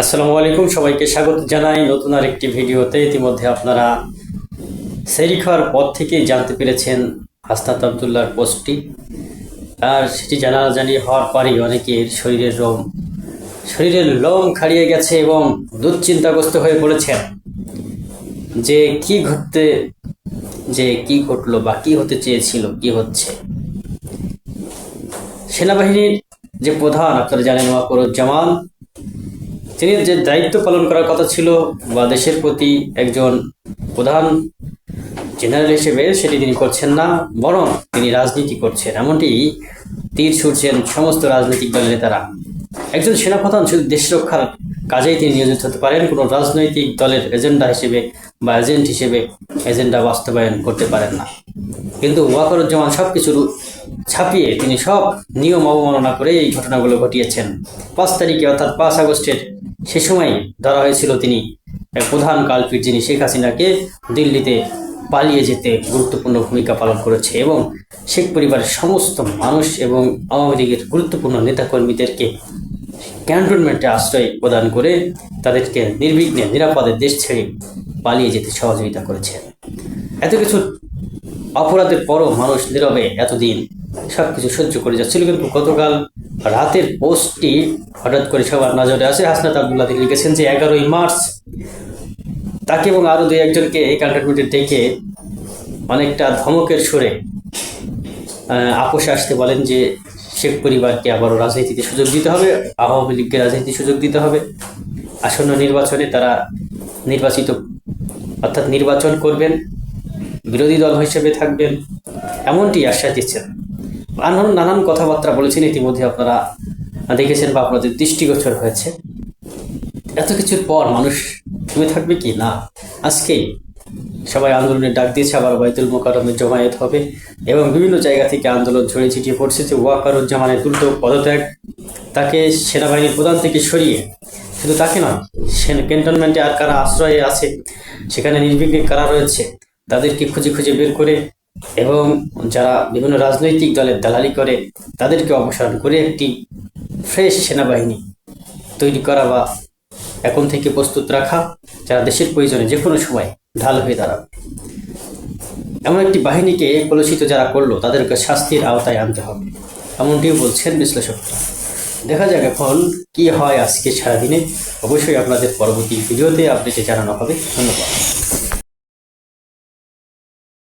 আসসালামু আলাইকুম, সবাইকে স্বাগত জানাই নতুন আর একটি ভিডিওতে। ইতিমধ্যে আপনারা সেরি খাওয়ার পর থেকেই জানতে পেরেছেন হাসনাত আবদুল্লাহর পোস্টটি। আর সেটি জানাজানি হওয়ার পরই অনেকের শরীরের রোম, শরীরের লোম খাড়িয়ে গেছে এবং দুশ্চিন্তাগ্রস্ত হয়ে পড়েছেন। যে কি ঘটতে, যে কি ঘটলো বা কি হতে চেয়েছিল, কি হচ্ছে? সেনাবাহিনীর যে প্রধান, আপনারা জানেন ওয়াকরুজ্জামান তিনি যে দায়িত্ব পালন করার কথা ছিল বা দেশের প্রতি একজন প্রধান জেনারেল হিসেবে, সেটি তিনি করছেন না, বরং তিনি রাজনীতি করছেন। এমনটি তীর ছুটছেন সমস্ত রাজনৈতিক দলের নেতারা। একজন সেনাপ্রধান শুধু দেশ রক্ষার কাজেই তিনি নিয়োজিত হতে পারেন, কোনো রাজনৈতিক দলের এজেন্ডা হিসেবে বা এজেন্ট হিসেবে এজেন্ডা বাস্তবায়ন করতে পারেন না। কিন্তু ওয়াকরুজ্জামান সব কিছু ছাপিয়ে তিনি সব নিয়ম অবমাননা করে এই ঘটনাগুলো ঘটিয়েছেন। পাঁচ তারিখে, অর্থাৎ পাঁচ আগস্টের সে সময় ধরা হয়েছিল তিনি প্রধান কালপিট যিনি শেখ হাসিনাকে দিল্লিতে পালিয়ে যেতে গুরুত্বপূর্ণ ভূমিকা পালন করেছে এবং শেখ পরিবারের সমস্ত মানুষ এবং আওয়ামী লীগের গুরুত্বপূর্ণ নেতাকর্মীদেরকে ক্যান্টনমেন্টে আশ্রয় প্রদান করে তাদেরকে নির্বিঘ্নে নিরাপদে দেশ ছেড়ে পালিয়ে যেতে সহযোগিতা করেছে। এত কিছু অপরাধের পরও মানুষ নীরবে এতদিন সব কিছু সহ্য করে যাচ্ছিল, কিন্তু গতকাল রাতের পোস্টটি হঠাৎ করে সবার নজরে আসে। হাসনাত আবদুল্লাহ তিনি লিখেছেন যে, এগারোই মার্চ তাকে এবং আরও দুই একজনকে এই ক্যান্টনমেন্টে ডেকে অনেকটা ধমকের সুরে আপোষে আসতে বলেন যে, শেখ পরিবারকে আবারও রাজনীতিতে সুযোগ দিতে হবে, আওয়ামী লীগকে রাজনীতি সুযোগ দিতে হবে। আসন্ন নির্বাচনে তারা নির্বাচিত, অর্থাৎ নির্বাচন করবেন, বিরোধী দল হিসেবে থাকবেন, এমনটি আশ্বাস দিচ্ছেন। নানান নানান কথাবার্তা বলেছেন। ইতিমধ্যে আপনারা দেখেছেন বা আপনাদের দৃষ্টিগোচর হয়েছে। এত কিছুর পর মানুষ থেমে থাকবে কি? না। আজকেই সবাই আন্দোলনের ডাক দিয়েছে, আবার বাইতুল মোকারমে জমায়েত হবে এবং বিভিন্ন জায়গা থেকে আন্দোলন ছড়িয়ে ছিটিয়ে পড়ছে যে ওয়াকারুজ্জামানের দ্রুত পদত্যাগ তাকে সেনাবাহিনীর প্রধান থেকে সরিয়ে, শুধু তাকে নয় ক্যান্টনমেন্টে আর কারা আশ্রয়ে আছে, সেখানে নির্বিঘ্নে কারা রয়েছে, তাদেরকে খুঁজে খুঁজে বের করে এবং যারা বিভিন্ন রাজনৈতিক দলের দালালি করে, তাদেরকে অপসারণ করে একটি ফ্রেশ সেনাবাহিনী তৈরি করা বা এখন থেকে প্রস্তুত রাখা, যারা দেশের প্রয়োজনে যে কোনো সময় ঢাল হয়ে দাঁড়াবে। এমন একটি বাহিনীকে কলুষিত যারা করল, তাদেরকে শাস্তির আওতায় আনতে হবে, এমনটিও বলছেন বিশ্লেষকরা। দেখা যাক এখন কি হয় আজকে সারাদিনে। অবশ্যই আপনাদের পরবর্তী ভিডিওতে আপডেটে জানানো হবে। ধন্যবাদ।